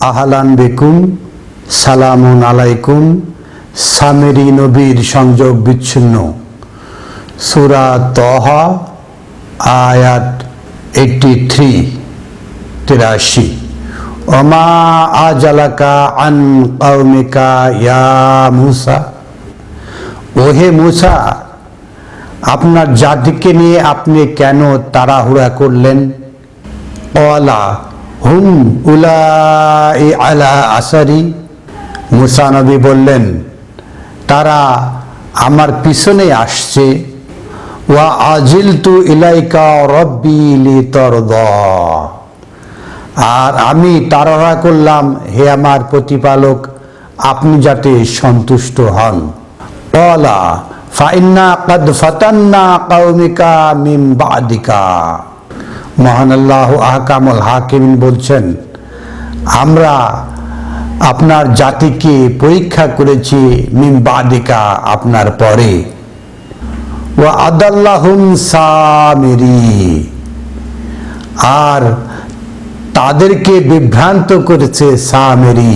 আহলান বেকুম, সালামুন আলাইকুম, সামেরি নবীর সংযোগ বিচ্ছিন্ন। সুরা তহা আয়াত এইটটি থ্রি তিরাশি। ওমা আজালাকা আন কৌমিকা ইয়া মুসা। ওহে মুসা, আপনার জাতিকে নিয়ে আপনি কেন তাড়াহুড়া করলেন? ওয়ালা হুম উলা আলা আসারি। মুসা নবী বললেন, তারা আমার পিছনে আসছে। ওয়া আজিল তু ইলাইকা রব্বি লি আর আমি তাড়াহুড়া করলাম, হে আমার প্রতিপালক, আপনি যাতে সন্তুষ্ট হন। ওয়ালা ফাইন্না কদ ফাতান্না কৌমিকা মিম বাদিকা। মহান আল্লাহ আহকামুল হাকিম বলছেন, আমরা আপনার জাতিকে পরীক্ষা করেছি মিম বাদিকা আপনার পরে। ও আদাল্লাহুম সামিরি। আর তাদেরকে বিভ্রান্ত করেছে সামেরি।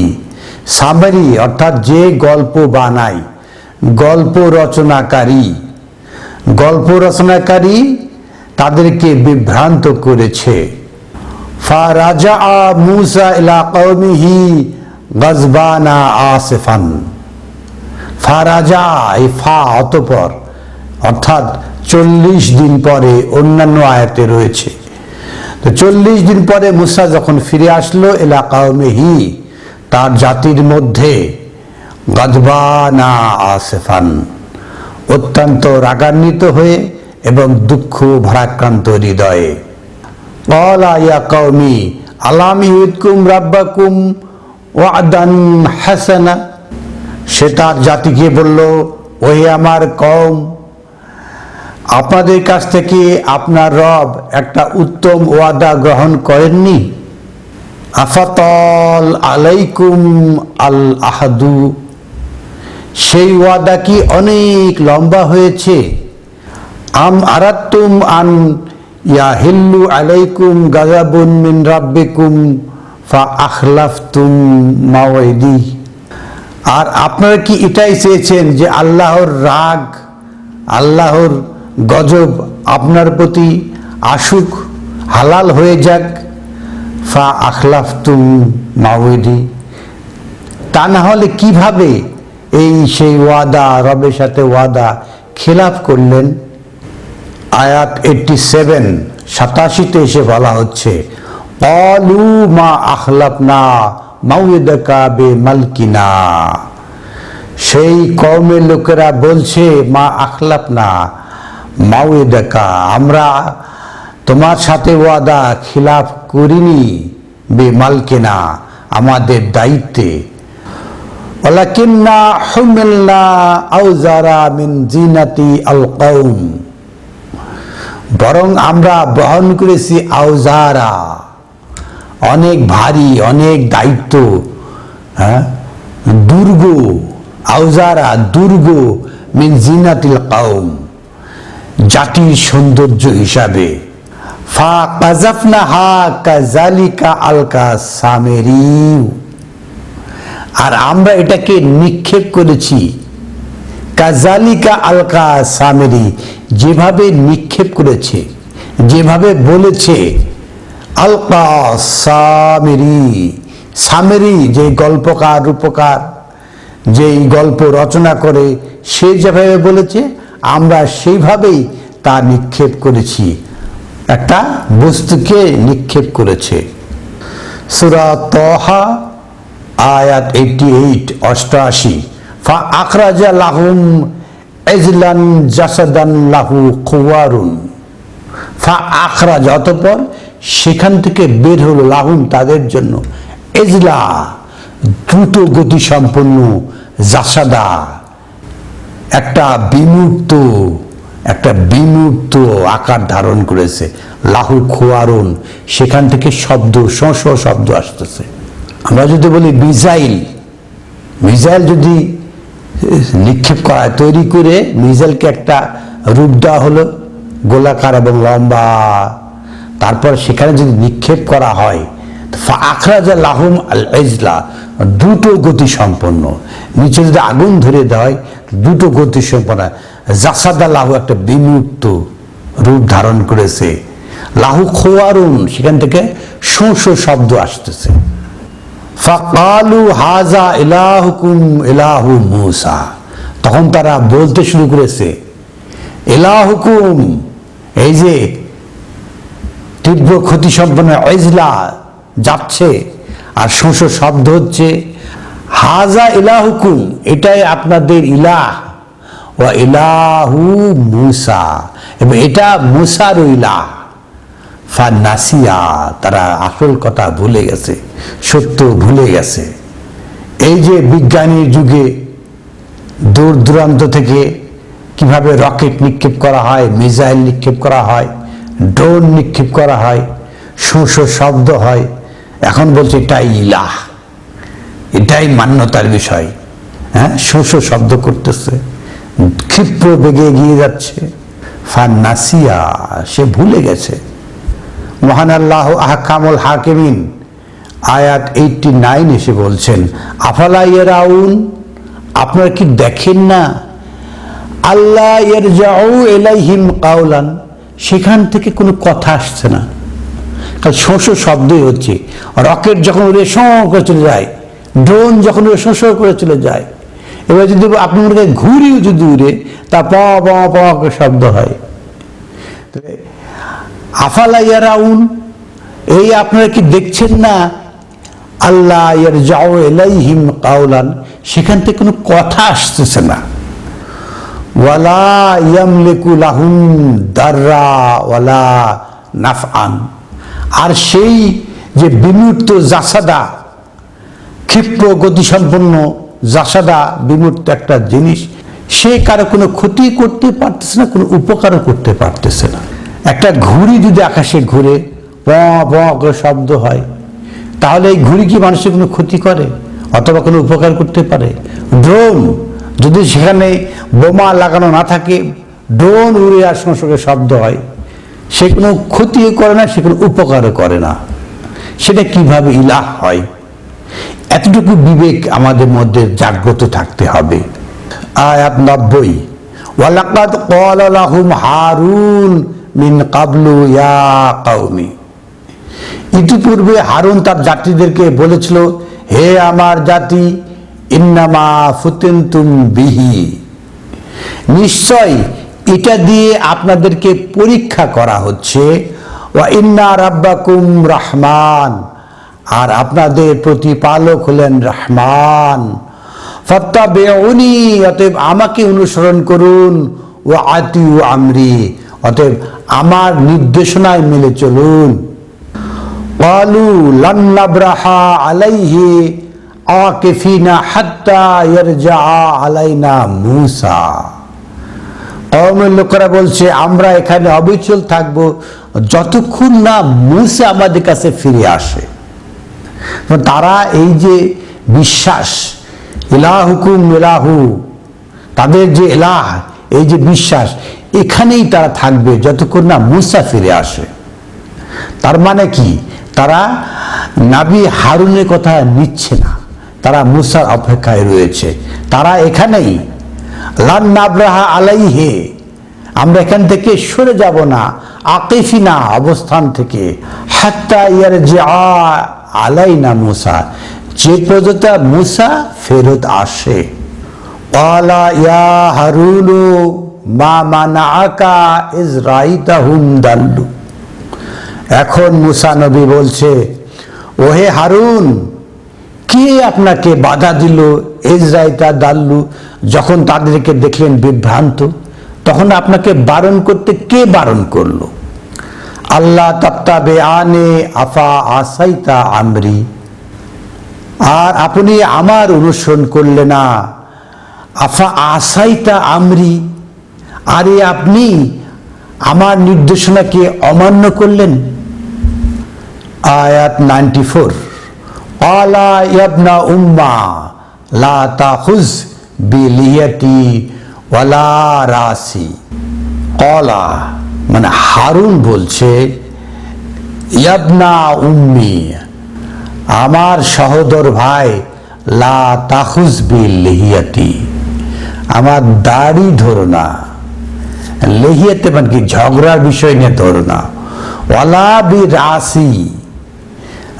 সামেরি অর্থাৎ যে গল্প বানায়, গল্প রচনাকারী। গল্প রচনাকারী তাদেরকে বিভ্রান্ত করেছে। ফা রাজা মুসা ইলা কৌমিহি গজবানা আসেফান। ফা রাজা এই ফা অতপর, অর্থাৎ চল্লিশ দিন পরে অন্যান্য আয়াতে রয়েছে। তো চল্লিশ দিন পরে মুসা যখন ফিরে আসলো এলা কৌমিহি তার জাতির মধ্যে গজবানা আসেফান। অত্যন্ত রাগান্বিত হয়ে এবং দুঃখ ভারাক্রান্ত হৃদয়ে। কলা ইয়া কৌমি ইউদকুম রাব্বাকুম ওয়াদান হাসানা। সে তার জাতিকে বলল, ওহে আমার কম আপনাদের কাছ থেকে আপনার রব একটা উত্তম ওয়াদা গ্রহণ করেননি? আফাতল আলাইকুম আল আহাদু। সেই ওয়াদা কি অনেক লম্বা হয়েছে? আম আরাত্তুম আন ইয়া হিল্লু আলাইকুম গাজাবুন মিন রাব্বিকুম ফা আখলাফতুম মাওয়াইদি আর আপনারা কি এটাই চেয়েছেন যে আল্লাহর রাগ, আল্লাহর গজব আপনার প্রতি আসুক, হালাল হয়ে যাক? ফা আখলাফতুম মাওয়াইদি তা না হলে কীভাবে এই সেই ওয়াদা, রবের সাথে ওয়াদা, খেলাফ করলেন? আয়াত এইটটি সেভেন সাতাশিতে এসে বলা হচ্ছে অলু মা আখলাপনা মাউদাকা বে মালকিনা সেই কওমের লোকেরা বলছে, মা আখলাপনা মাউদাকা আমরা তোমার সাথে ওয়াদা খিলাফ করিনি বে মালকিনা আমাদের দায়িত্বে। ওলাকিন্না হুমিল্লা আউজারা মিন জিনাতি আল কৌম বরং আমরা বহন করেছি আউজারা অনেক ভারী, অনেক দায়িত্ব হ্যাঁ? দুর্গ আউজারা দুর্গ, মিন জিনাতিল কৌম জাতির সৌন্দর্য হিসাবে। ফা কাজাফনা হা কাজালিকা আলকা সামেরিউ। আর আমরা এটাকে নিক্ষেপ করেছি। কাজালিকা আলকা সামেরি যেভাবে নিক্ষেপ করেছে, যেভাবে বলেছে, আলকা সামেরি সামেরি যে গল্পকার, রূপকার, যেই গল্প রচনা করে, সে যেভাবে বলেছে, আমরা সেইভাবেই তা নিক্ষেপ করেছি। একটা বস্তুকে নিক্ষেপ করেছে। সুরা তহা, আয়াত এইটি এইট অষ্টআশি। ফা আখরাজা লাহুম এজলান জাসাদান লাহু ফা আখরাজ, অতপর সেখান থেকে বের হলো লাহুম তাদের জন্য। এজলা, দ্রুত গতি সম্পন্ন জাসাদা। একটা বিমূর্ত একটা বিমূর্ত আকার ধারণ করেছে। লাহু খোয়ারুন সেখান থেকে শব্দ শঁ শব্দ আসতেছে। আমরা যদি বলি মিসাইল মিসাইল যদি নিক্ষেপ করা, তৈরি করে মিসাইলকে একটা রূপ দেওয়া হলো, গোলাকার এবং লম্বা। তারপর সেখানে যদি নিক্ষেপ করা হয় আখরাজা লাহুম আল এজলা দ্রুত গতি সম্পন্ন। নিচে যদি আগুন ধরে দেয় দ্রুত গতি সম্পন্ন। জাসাদা লাহু একটা বিমুক্ত রূপ ধারণ করেছে। লাহু খোয়ারুন, সেখান থেকে শোঁ শব্দ আসতেছে। ফাকালু হাজা ইলাহুকুম ইলাহু মুসা। তখন তারা বলতে শুরু করেছে, ইলাহুকুম, এই যে তীব্র ক্ষতি সম্পন্ন অজলা যাচ্ছে আর শোষ শব্দ হচ্ছে, হাজা ইলাহুকুম, এটাই আপনাদের ইলাহ। ও ইলাহু মুসা, এবং এটা মুসার ইলাহ। ফান্নাসিয়া, তারা আসল কথা ভুলে গেছে, সত্য ভুলে গেছে। এই যে বিজ্ঞানীর যুগে দূর দূরান্ত থেকে কীভাবে রকেট নিক্ষেপ করা হয়, মিসাইল নিক্ষেপ করা হয়, ড্রোন নিক্ষেপ করা হয় শোষ শব্দ হয়, এখন বলছে এটাই ইলাহ। এটাই মান্যতার বিষয়। হ্যাঁ শোষ শব্দ করতেছে, ক্ষিপ্র বেগে এগিয়ে যাচ্ছে। ফান্নাসিয়া, সে ভুলে গেছে। মহান আল্লাহ আহকামুল হাকিমিন। আয়াত এইটটি নাইন এসে বলছেন, আফালা ইয়ারাউন? আপনারা কি দেখেন না? আল্লাহ যাও এলাইহিম কাউলান সেখান থেকে কোনো কথা আসছে না। কারণ শোষ শব্দই হচ্ছে। রকেট যখন উড়ে শো করে চলে যায়, ড্রোন যখন উড়ে শোষ করে চলে যায়। এবার যদি আপনি মনে ঘুরিও যদি উড়ে, তা প প প শব্দ হয়। আফালা ইয়ারাউন? এই আপনারা কি দেখছেন না? আল্লাহ এর যাও এলাইহিম কাউলান সেখান থেকে কোনো কথা আসতেছে না। ওয়ালা ইয়ামলিকু লাহুম দাররা ওয়ালা নাফআন। আর সেই যে বিমূর্ত জাসাদা, ক্ষিপ্র গতিসম্পন্ন জাসাদা, বিমূর্ত একটা জিনিস, সে কারও কোনো ক্ষতি করতে পারতেছে না, কোনো উপকারও করতে পারতেছে না। একটা ঘুড়ি যদি আকাশে ঘুরে প করে শব্দ হয়, তাহলে এই ঘুড়ি কি মানুষের কোনো ক্ষতি করে অথবা কোনো উপকার করতে পারে? ড্রোন, যদি সেখানে বোমা লাগানো না থাকে, ড্রোন উড়ে আর সঙ্গে শব্দ হয়, সে কোনো ক্ষতিও করে না, সে কোনো উপকারও করে না। সেটা কীভাবে ইলাহ হয়? এতটুকু বিবেক আমাদের মধ্যে জাগ্রত থাকতে হবে। আয়াত নব্বই, ওয়ালাকাদ ক্বালা লাহুম হারুন মিন কাবলু ইয়া কাউমি ইতিপূর্বে হারুন তার জাতিদেরকে বলেছিল, হে আমার জাতি ইন্নামা ফুতেন্তুম বিহি। নিশ্চয় এটা দিয়ে আপনাদেরকে পরীক্ষা করা হচ্ছে, ওয়া ইন্না রাব্বাকুম রহমান। আর আপনাদের প্রতিপালক হলেন রহমান। ফত্তাবেউনি অতএব আমাকে অনুসরণ করুন ও আতিউ আমরি। অতএব আমার নির্দেশনায় মেলে চলুন قالوا لن نبرح عليه عاكفين حتى يرجع علينا موسى কওমের লোকেরা বলছে আমরা এখানে অবিচল থাকব যতক্ষণ না মুসা আমাদের কাছে ফিরে আসে তারা এই যে বিশ্বাস ইলাহুকুম ইলাহু তাদের যে এলাহ এই যে বিশ্বাস এখানেই তারা থাকবে যতক্ষণ না মুসা ফিরে আসে। তার মানে কি? তারা নাবি হারুনের কথা নিচ্ছে না। তারা মুসার অপেক্ষায় রয়েছে। তারা এখানেই, লান নাবরাহা আলাইহে, আমরা এখান থেকে সরে যাব না। আকিফিনা অবস্থান থেকে। হাত্তা ইয়ার যে আলাই না মুসা। যে পর্যন্ত মুসা ফেরত আসে। পালা ইয়া হারুলু মা মানা আকা ইজ রাইতা দাল্লু। এখন মুসা নবী বলছে, ওহে হারুন, কে আপনাকে বাধা দিল ইজরাইতা দাল্লু? যখন তাদেরকে দেখলেন বিভ্রান্ত, তখন আপনাকে বারণ করতে কে বারণ করল? আল্লাহ তাপ্তাবে আনে আফা আসাইতা আমরি। আর আপনি আমার অনুসরণ করলে না। আফা আসাইতা আমরি আরে আপনি আমার নির্দেশনাকে অমান্য করলেন? আয়াত নাইনটি ফোর, আলা ইয়াবনা উম্মা লা তাহুজ বিলিয়াতি ওয়ালা রাসি। কলা মানে হারুন বলছে, ইয়াবনা উম্মি, আমার সহোদর ভাই লা তাহুজ বিল লেহিয়াতি আমার দাড়ি ধরো না। লেহিয়াতে মানে কি ঝগড়ার বিষয় নিয়ে ধরো না ওয়ালা বি রাসি।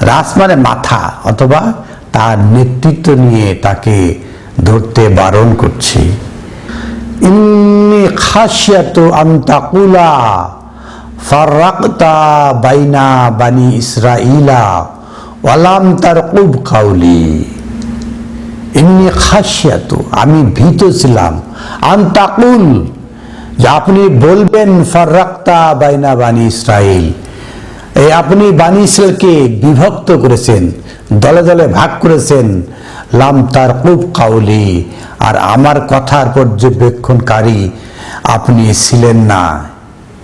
রাস মানে মাথা, অথবা তার নেতৃত্ব নিয়ে তাকে ধরতে বারণ করছে। ইন্নি খাসিয়াত আন্তাকুলা ফারাক্তা বাইনা বানি ইসরাইলা ওয়ালাম তার কুব কাউলি। এমনি খাসিয়াত আমি ভীত ছিলাম। আন্তাকুল যে আপনি বলবেন, ফারাক্তা বাইনা বানি ইসরাইল। এই আপনি বানি ইসরায়েলকে বিভক্ত করেছেন, দলে দলে ভাগ করেছেন। লাম তার কুব কাউলি, আর আমার কথার পর্যবেক্ষণকারী আপনি ছিলেন না।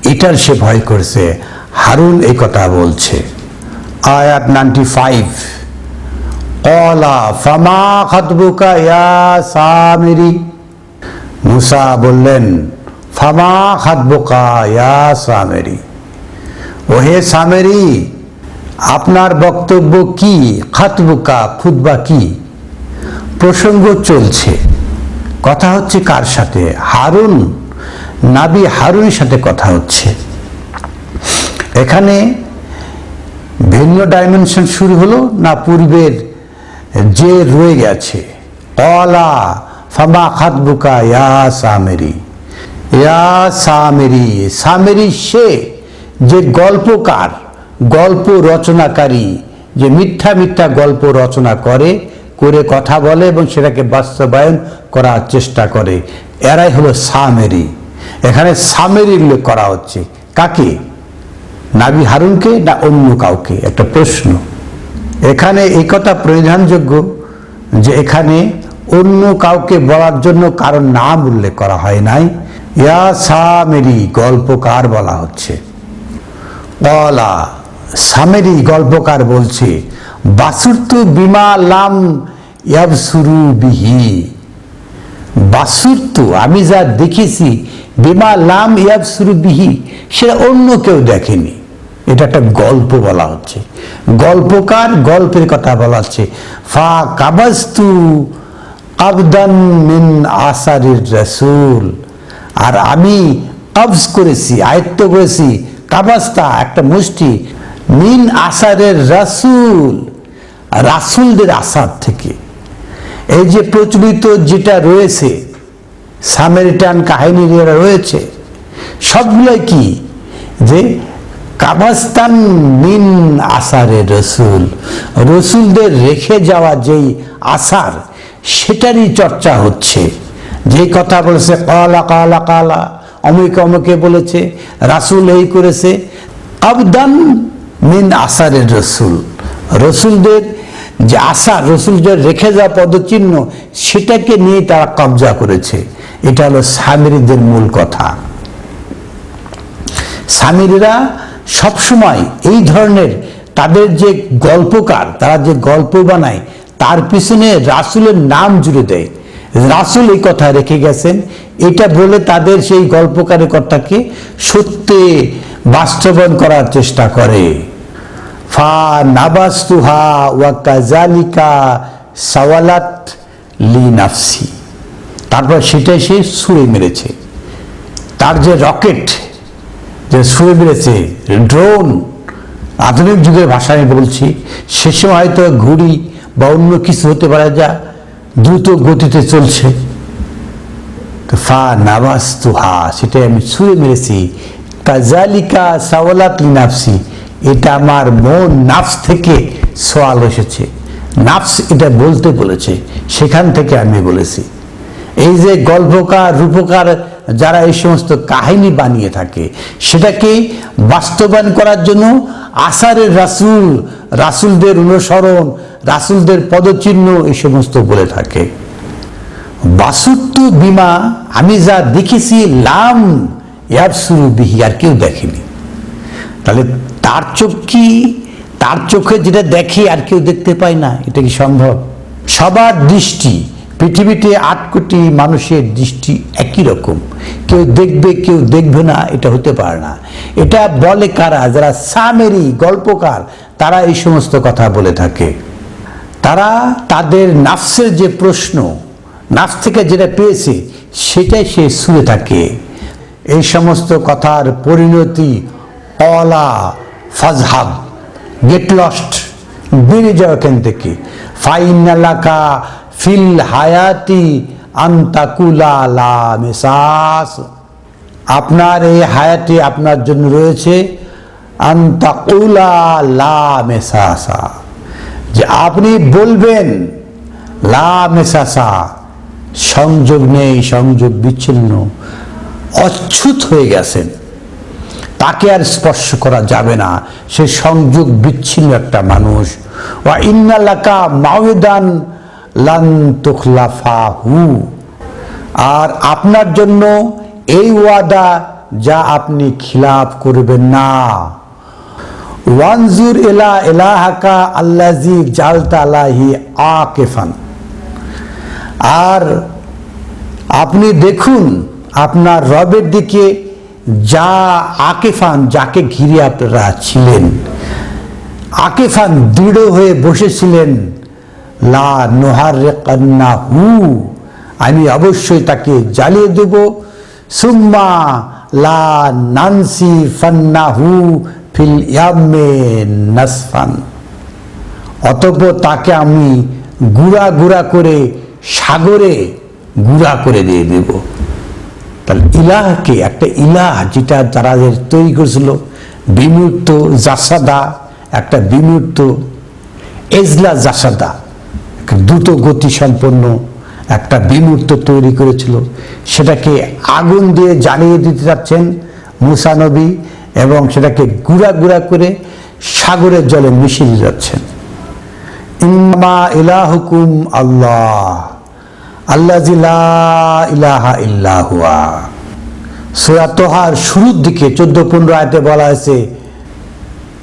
এটার সে ভয় করছে। হারুন এই কথা বলছে। আয়াত নাইনটি ফাইভ। কলা ফামা খাতবুকা ইয়া সামিরি। মুসা বললেন ফামা খাতবুকা ইয়া সামেরি। ওহে সামেরি, আপনার বক্তব্য কি? খাতবুকা, খুতবা কি? প্রসঙ্গ চলছে। কথা হচ্ছে কার সাথে? হারুন, নাবি হারুনের সাথে কথা হচ্ছে। এখানে ভিন্ন ডাইমেনশন শুরু হলো না পূর্বের যে রয়ে গেছে? কলা ফামা খাতবুকা ইয়া সামেরি। ইয়া সামেরি সামেরি সে যে গল্পকার, গল্প রচনাকারী, যে মিথ্যা মিথ্যা গল্প রচনা করে করে কথা বলে এবং সেটাকে বাস্তবায়ন করার চেষ্টা করে। এরাই হলো সামেরি। এখানে সামেরি উল্লেখ করা হচ্ছে। কাকে? নাবি হারুনকে না অন্য কাউকে? একটা প্রশ্ন। এখানে এই কথা পরিধানযোগ্য যে এখানে অন্য কাউকে বলার জন্য কারণ নাম উল্লেখ করা হয় নাই। ইয়া সামেরি, গল্পকার বলা হচ্ছে। কলা, সামেরি, গল্পকার বলছে, বাসুর্ত বিমা লাম ইয়াবসুরু বিহি। বাসুর্ত, আমি যা দেখেছি, বিমা লাম ইয়াবসুরু বিহি, সেটা অন্য কেউ দেখেনি। এটা একটা গল্প বলা হচ্ছে। গল্পকার গল্পের কথা বলা হচ্ছে। ফা কাবাস্তু আবদান মিন আসারির রাসূল। আর আমি কবজ করেছি, আয়ত্ত করেছি কাবাস্তা একটা মুষ্টি, মিন আসারের রাসূল, রাসূলদের আসার থেকে। এই যে প্রচলিত যেটা রয়েছে, সামেরিটান কাহিনী যেটা রয়েছে, সবগুলোই কি? যে কাবাস্তান মিন আসারে রসুল, রসুলদের রেখে যাওয়া যেই আসার, সেটারই চর্চা হচ্ছে। যে কথা বলেছে, কালা কালা কালা। অমুকে অমুকে বলেছে, রাসুল এই করেছে। আবদান মিন আসারের রসুল। রসুলদের যে আশা রসুলদের রেখে যাওয়া পদচিহ্ন, সেটাকে নিয়ে তারা কবজা করেছে। এটা হলো সামিরিদের মূল কথা। সামিরিরা সবসময় এই ধরনের তাদের যে গল্পকার, তারা যে গল্প বানায়, তার পিছনে রাসুলের নাম জুড়ে দেয়। রাসুল এই কথা রেখে গেছেন, এটা বলে তাদের সেই গল্পকারের কথাকে সত্যে বাস্তবায়ন করার চেষ্টা করে। ফা নাবাস্তুহা ওয়া কাজালিকা সাওয়ালাত লি নাফসি। তারপর সেটাই সে ছুঁড়ে মেরেছে। তার যে রকেট যে ছুঁড়ে মেরেছে, ড্রোন, আধুনিক যুগের ভাষায় বলছি, সে সময় হয়তো ঘুড়ি বা অন্য কিছু হতে পারে যা দ্রুত গতিতে চলছে। ফা নাবাস্তুহা সেটাই আমি ছুঁড়ে মেরেছি। কাজালিকা সাওয়ালাত লি নাফসি এটা আমার মন নাফস থেকে সোয়াল এসেছে। নাফস এটা বলতে বলেছে, সেখান থেকে আমি বলেছি। এই যে গল্পকার, রূপকার যারা এই সমস্ত কাহিনী বানিয়ে থাকে, সেটাকে বাস্তবায়ন করার জন্য আসারের রাসুল, রাসুলদের অনুসরণ রাসুলদের পদচিহ্ন এই সমস্ত বলে থাকে। বাসুত্ব বিমা আমি যা দেখেছি লাম ইয়াবসুরু বিহি, আর কেউ দেখেনি। তাহলে তার চোখ কি? তার চোখে যেটা দেখে আর কেউ দেখতে পায় না, এটা কি সম্ভব? সবার দৃষ্টি, পৃথিবীতে আট কোটি মানুষের দৃষ্টি একই রকম। কেউ দেখবে কেউ দেখবে না, এটা হতে পারে না। এটা বলে কারা? যারা সামেরি, গল্পকার, তারা এই সমস্ত কথা বলে থাকে। তারা তাদের নাফসের যে প্রশ্ন, নাফস থেকে যেটা পেয়েছে, সেটাই সে শুনে থাকে। এই সমস্ত কথার পরিণতি অলা ফাজহাব, গেট লস্ট বেরিয়ে যাও এখান থেকে? ফাইনালাকা ফিল হায়াতি আন্তাকুলা লা মেসাস। আপনার এই হায়াতে আপনার জন্য রয়েছে। আন্তাকুলা লা মেসাসা। যে আপনি বলবেন সংযোগ নেই, সংযোগ বিচ্ছিন্ন, অচ্ছুত হয়ে গেছেন। তাকে আর স্পর্শ করা যাবে না। সে সংযোগ বিচ্ছিন্ন একটা মানুষ। ওয়া ইন্নালাকা তুখলাফা হু আর আপনার জন্য এই ওয়াদা যা আপনি খিলাফ করবেন না। ওয়ানজুর এলা এলাহাকা আল্লাজি জালতা আলাহি আকেফান। আর আপনি দেখুন আপনার রবের দিকে যা আকেফান, যাকে ঘিরে আপনারা ছিলেন। আকেফান দৃঢ় হয়ে বসেছিলেন, লা নোহার কান্না হু আমি অবশ্যই তাকে জ্বালিয়ে দেব। সুম্মা লা নানসি ফান্না হু ফিল ইয়ামে নাসফান। অতঃপর তাকে আমি গুড়া গুড়া করে সাগরে গুড়া করে দিয়ে দেব। তাহলে ইলাহকে, একটা ইলাহ যেটা যারা তৈরি করেছিল, বিমূর্ত জাসাদা, একটা বিমূর্ত এজলা জাসাদা দ্রুত গতি সম্পন্ন একটা বিমূর্ত তৈরি করেছিল। সেটাকে আগুন দিয়ে জ্বালিয়ে দিতে যাচ্ছেন মুসানবী এবং সেটাকে গুড়া গুড়া করে সাগরের জলে মিশিয়ে যাচ্ছেন। ইন্মা ইলাহুকুম আল্লাহ। আল্লাহ ইলাহা ইল্লাহুয়া সুরা তোহার শুরুর দিকে চোদ্দ পনেরো আয়তে বলা হয়েছে,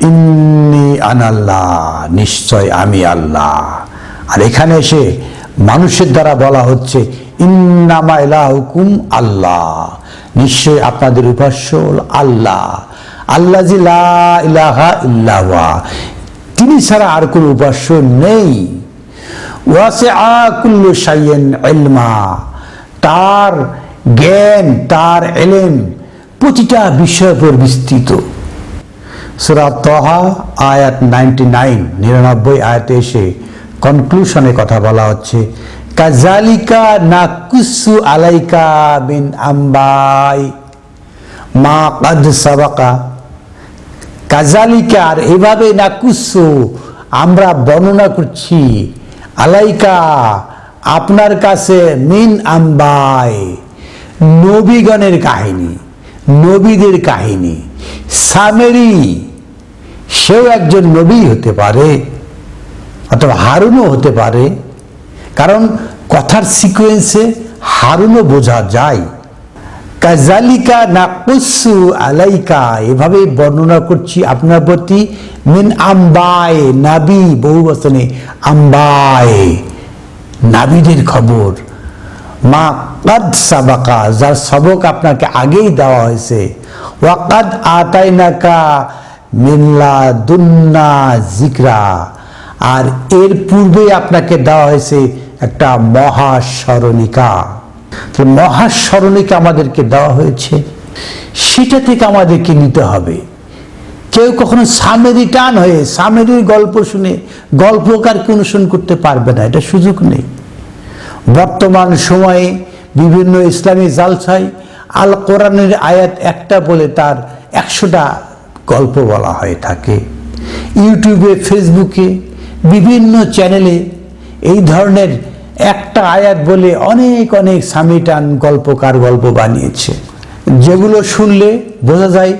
ইন্নি আনাল্লাহ, নিশ্চয় আমি আল্লাহ। আর এখানে এসে মানুষের দ্বারা বলা হচ্ছে, ইন্নামা ইলাহুকুম আল্লাহ। নিশ্চয় আপনাদের উপাস্য আল্লাহ। আল্লাহ ইলাহা ইল্লাহুয়া তিনি ছাড়া আর কোনো উপাস্য নেই। ওয়াসে আকুল্লু সাইয়েন এলমা তার জ্ঞান, তার এলেম প্রতিটা বিষয়ের উপর বিস্তৃত। সুরা তহা, আয়াত নাইনটি নাইন, নিরানব্বই আয়াতে এসে কনক্লুশনে কথা বলা হচ্ছে কাজালিকা না কুসু আলাইকা বিন আম্বাই। মা কাদ সাবাকা। কাজালিকা আর এভাবে না কুসু, আমরা বর্ণনা করছি, আলাইকা আপনার কাছে মিন আম্বাই, নবীগণের কাহিনী, নবীদের কাহিনী। সামেরি, সেও একজন নবী হতে পারে, অথবা হারুনও হতে পারে। কারণ কথার সিকোয়েন্সে হারুনও বোঝা যায়। কাজালিকা না কুসু আলাইকা। এভাবে বর্ণনা করছি আপনার প্রতি। মিন আম্বায়, নাবি, বহু বচনে। আম্বায়, নাবিদের খবর। মা কাদ সাবাকা, যার সবক আপনাকে আগেই দেওয়া হয়েছে। ওয়াকাদ আতাইনাকা মিল্লা দুন্না জিকরা আর এর পূর্বে আপনাকে দেওয়া হয়েছে একটা মহাস্মরণিকা। মহাস্মরণিকা আমাদেরকে দেওয়া হয়েছে। সেটা থেকে আমাদেরকে নিতে হবে। কেউ কখনো সামেরি টান হয়ে, সামেরির গল্প শুনে গল্পকারকে অনুসরণ করতে পারবে না, এটা সুযোগ নেই। বর্তমান সময়ে বিভিন্ন ইসলামী জালসায় আল কোরআনের আয়াত একটা বলে তার একশোটা গল্প বলা হয়ে থাকে। ইউটিউবে, ফেসবুকে, বিভিন্ন চ্যানেলে এই ধরনের একটা আয়াত বলে অনেক অনেক সামিটান গল্পকার গল্প বানিয়েছে। যেগুলো শুনলে বোঝা যায়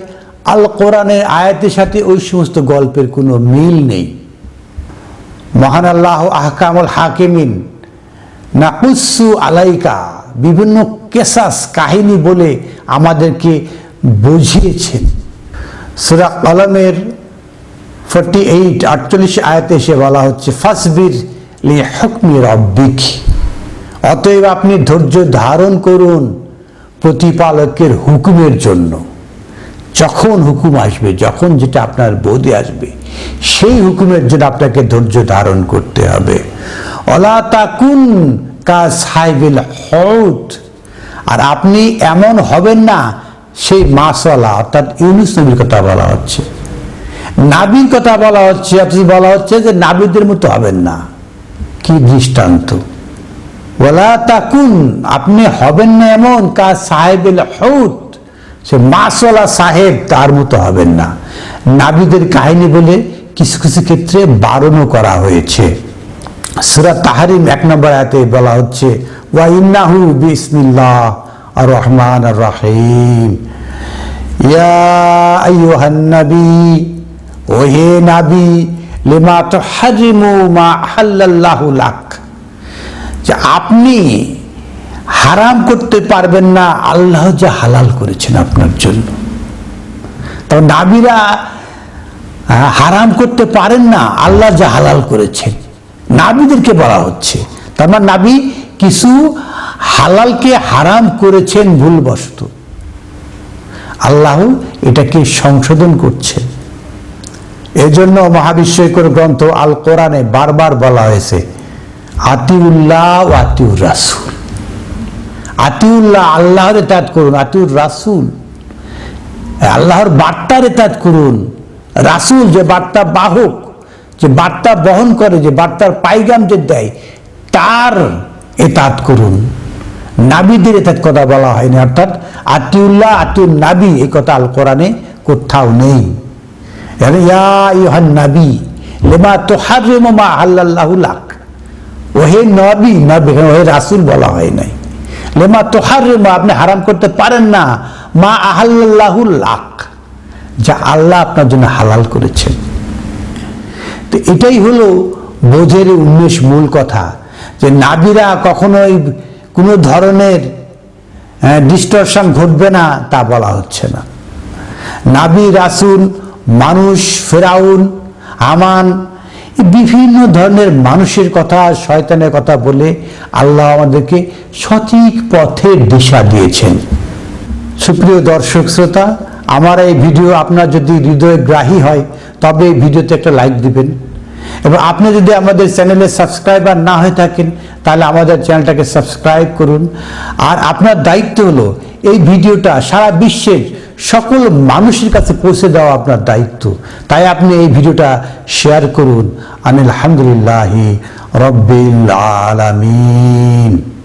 আল কোরআনের আয়াতের সাথে ওই সমস্ত গল্পের কোনো মিল নেই। মহান আল্লাহ আহকামুল হাকিমিন, নাকুসু আলাইকা, বিভিন্ন কেসাস কাহিনী বলে আমাদেরকে বুঝিয়েছেন। সুরা কলমের ফোরটি এইট আটচল্লিশ আয়াতে এসে বলা হচ্ছে, ফাসবির লি রব্বিক। অতএব আপনি ধৈর্য ধারণ করুন প্রতিপালকের হুকুমের জন্য। যখন হুকুম আসবে, যখন যেটা আপনার বোধে আসবে, সেই হুকুমের জন্য আপনাকে ধৈর্য ধারণ করতে হবে। অলা তাকুন কা সাহেবিল হউদ আর আপনি এমন হবেন না, সেই মাসওয়ালা, অর্থাৎ ইউনুস নবীর কথা বলা হচ্ছে। নাবির কথা বলা হচ্ছে, অথচ বলা হচ্ছে যে নাবিদের মতো হবেন না। কি দৃষ্টান্ত? ওলা তাকুন, আপনি হবেন না এমন, কা সাহেবেল হউত সে মাসওয়ালা সাহেব তার মতো হবেন না। নাবিদের কাহিনী বলে কিছু কিছু ক্ষেত্রে বারণও করা হয়েছে। সুরা তাহারিম এক নম্বর আয়াতে বলা হচ্ছে, ওয়া ইন্নাহু বিসমিল্লাহ আর রহমান আর রাহিম ইয়া আইয়ুহান নবী ও হে নাবি লিমা তুহারিমু মা আহাল্লাল্লাহু লাক। যে আপনি হারাম করতে পারবেন না, আল্লাহ যে হালাল করেছেন আপনার জন্য। তো নাবিরা হারাম করতে পারেন না, আল্লাহ যা হালাল করেছেন। নাবিদেরকে বলা হচ্ছে। তার মানে নাবি কিছু হালালকে হারাম করেছেন ভুলবশত। আল্লাহ এটাকে সংশোধন করছেন। এজন্য মহাবিশ্বকর গ্রন্থ আল কোরআনে বারবার বলা হয়েছে, আতিউল্লাহ ও আতিউর রাসুল আতিউল্লাহ আল্লাহর এতাত করুন আতিউর রাসুল আল্লাহর বার্তার এতাত করুন, রাসুল যে বার্তা বাহক, যে বার্তা বহন করে, যে বার্তার পাইগাম যে দেয়, তার এতাত করুন। নাবিদের এতাত কথা বলা হয়নি, অর্থাৎ আতিউল্লাহ আতিউল নাবি এই কথা আল কোরআনে কোথাও নেই। يعني يا أيها النبي لما تحرم ما أحل الله لك ওহে নবী নবী ওহে রাসুল বলা হয় নাই লেমা তোহারিমা আপনি হারাম করতে পারেন না মা আহাল্লাহু লাক যা আল্লাহ আপনার জন্য হালাল করেছেন তো এটাই হলো বোঝের উন্মেষ মূল কথা যে নাবিরা কখনোই কোনো ধরনের ডিস্টরশন ঘটবে না তা বলা হচ্ছে না নাবি রাসুল মানুষ, ফেরাউন, আমান বিভিন্ন ধরনের মানুষের কথা, শয়তানের কথা বলে আল্লাহ আমাদেরকে সঠিক পথের দিশা দিয়েছেন। সুপ্রিয় দর্শক শ্রোতা, আমার এই ভিডিও আপনার যদি হৃদয় গ্রাহী হয়, তবে এই ভিডিওতে একটা লাইক দিবেন। এবং আপনি যদি আমাদের চ্যানেলে সাবস্ক্রাইবার না হয়ে থাকেন, তাহলে আমাদের চ্যানেলটাকে সাবস্ক্রাইব করুন। আর আপনার দায়িত্ব হলো এই ভিডিওটা সারা বিশ্বের সকল মানুষের কাছে পৌঁছে দেওয়া আপনার দায়িত্ব। তাই আপনি এই ভিডিওটা শেয়ার করুন। আনিল আলহামদুলিল্লাহ রব্বিল আলামিন।